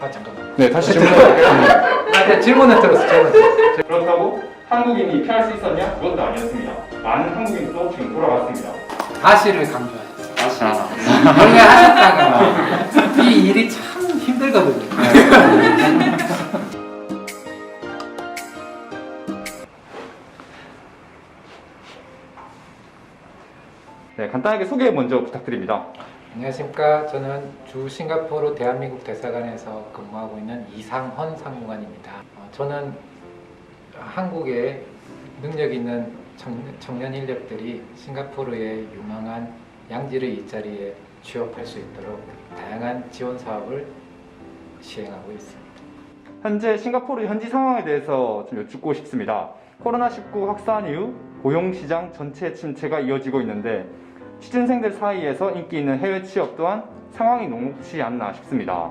아 잠깐만. 네, 다시 질문할게요. 아, 네, 질문을 들었어. 질문. 그렇다고 한국인이 피할 수 있었냐? 그것도 아니었습니다. 많은 한국인도 지금 돌아왔습니다. 사실을 강조하죠. 아, 원래 하셨다가 이 일이 참 힘들거든요. 네, 간단하게 소개 먼저 부탁드립니다. 안녕하십니까. 저는 주 싱가포르 대한민국 대사관에서 근무하고 있는 이상헌 상무관입니다. 어, 저는 한국에 능력 있는 청, 청년 인력들이 싱가포르의 유망한 양질의 일자리에 취업할 수 있도록 다양한 지원 사업을 시행하고 있습니다. 현재 싱가포르 현지 상황에 대해서 좀 여쭙고 싶습니다. 코로나19 확산 이후 고용 시장 전체 침체가 이어지고 있는데 취준생들 사이에서 인기 있는 해외 취업 또한 상황이 녹록지 않나 싶습니다.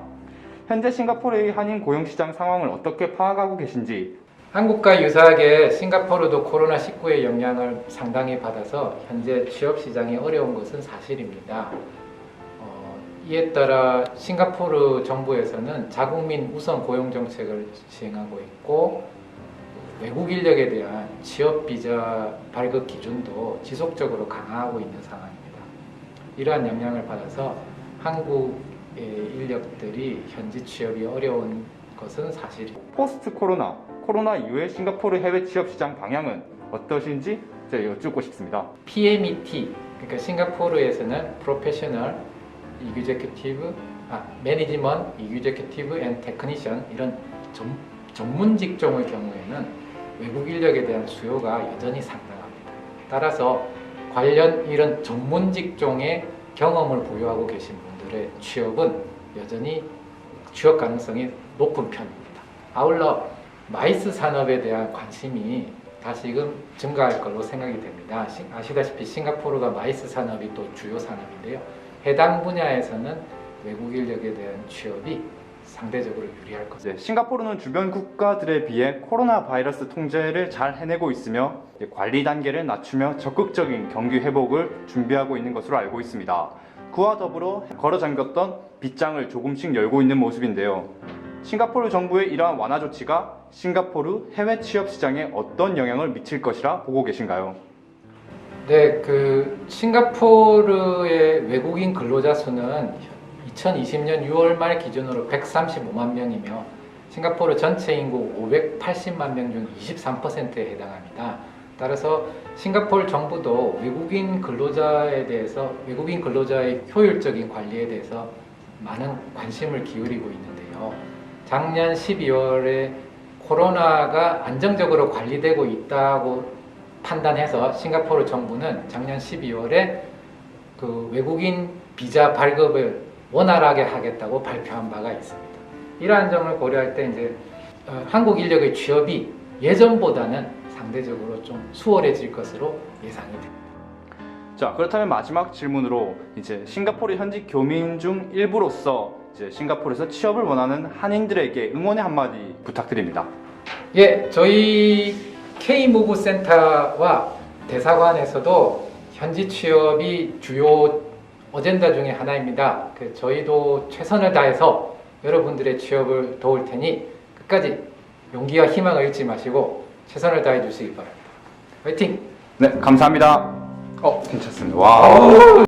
현재 싱가포르의 한인 고용시장 상황을 어떻게 파악하고 계신지 한국과 유사하게 싱가포르도 코로나19의 영향을 상당히 받아서 현재 취업 시장이 어려운 것은 사실입니다. 어, 이에 따라 싱가포르 정부에서는 자국민 우선 고용 정책을 시행하고 있고 외국 인력에 대한 취업 비자 발급 기준도 지속적으로 강화하고 있는 상황입니다. 이러한 영향을 받아서 한국의 인력들이 현지 취업이 어려운 것은 사실입니다. 포스트 코로나, 코로나 이후의 싱가포르 해외 취업 시장 방향은 어떠신지 제가 여쭙고 싶습니다. PMET 그러니까 싱가포르에서는 프로페셔널 이규제큐티브 아 매니지먼트 이규제큐티브 앤 테크니션 이런 전, 전문 직종의 경우에는 외국 인력에 대한 수요가 여전히 상당합니다. 따라서 관련 이런 전문 직종의 경험을 보유하고 계신 분들의 취업은 여전히 취업 가능성이 높은 편입니다. 아울러 마이스 산업에 대한 관심이 다시금 증가할 걸로 생각이 됩니다. 시- 아시다시피 싱가포르가 마이스 산업이 또 주요 산업인데요. 해당 분야에서는 외국 인력에 대한 취업이 상대적으로 유리할 것입니다. 이제 싱가포르는 주변 국가들에 비해 코로나 바이러스 통제를 잘 해내고 있으며 관리 단계를 낮추며 적극적인 경기 회복을 준비하고 있는 것으로 알고 있습니다. 그와 더불어 걸어 잠겼던 빗장을 조금씩 열고 있는 모습인데요. 싱가포르 정부의 이러한 완화 조치가 싱가포르 해외 취업 시장에 어떤 영향을 미칠 것이라 보고 계신가요? 네, 그 싱가포르의 외국인 근로자 수는 2020년 6월 말 기준으로 135만 명이며 싱가포르 전체 인구 580만 명 중 23%에 해당합니다. 따라서 싱가포르 정부도 외국인 근로자에 대해서 외국인 근로자의 효율적인 관리에 대해서 많은 관심을 기울이고 있는데요. 작년 12월에 코로나가 안정적으로 관리되고 있다고 판단해서 싱가포르 정부는 작년 12월에 그 외국인 비자 발급을 원활하게 하겠다고 발표한 바가 있습니다. 이러한 점을 고려할 때 이제 어, 한국 인력의 취업이 예전보다는 상대적으로 좀 수월해질 것으로 예상이 됩니다. 자 그렇다면 마지막 질문으로 이제 싱가포르 현지 교민 중 일부로서 이제 싱가포르에서 취업을 원하는 한인들에게 응원의 한마디 부탁드립니다. 예, 저희 K무브 센터와 대사관에서도 현지 취업이 주요 어젠다 중에 하나입니다. 그 저희도 최선을 다해서 여러분들의 취업을 도울 테니 끝까지 용기와 희망을 잃지 마시고 최선을 다해 주시기 바랍니다. 화이팅! 네 감사합니다. 어 괜찮습니다. 와.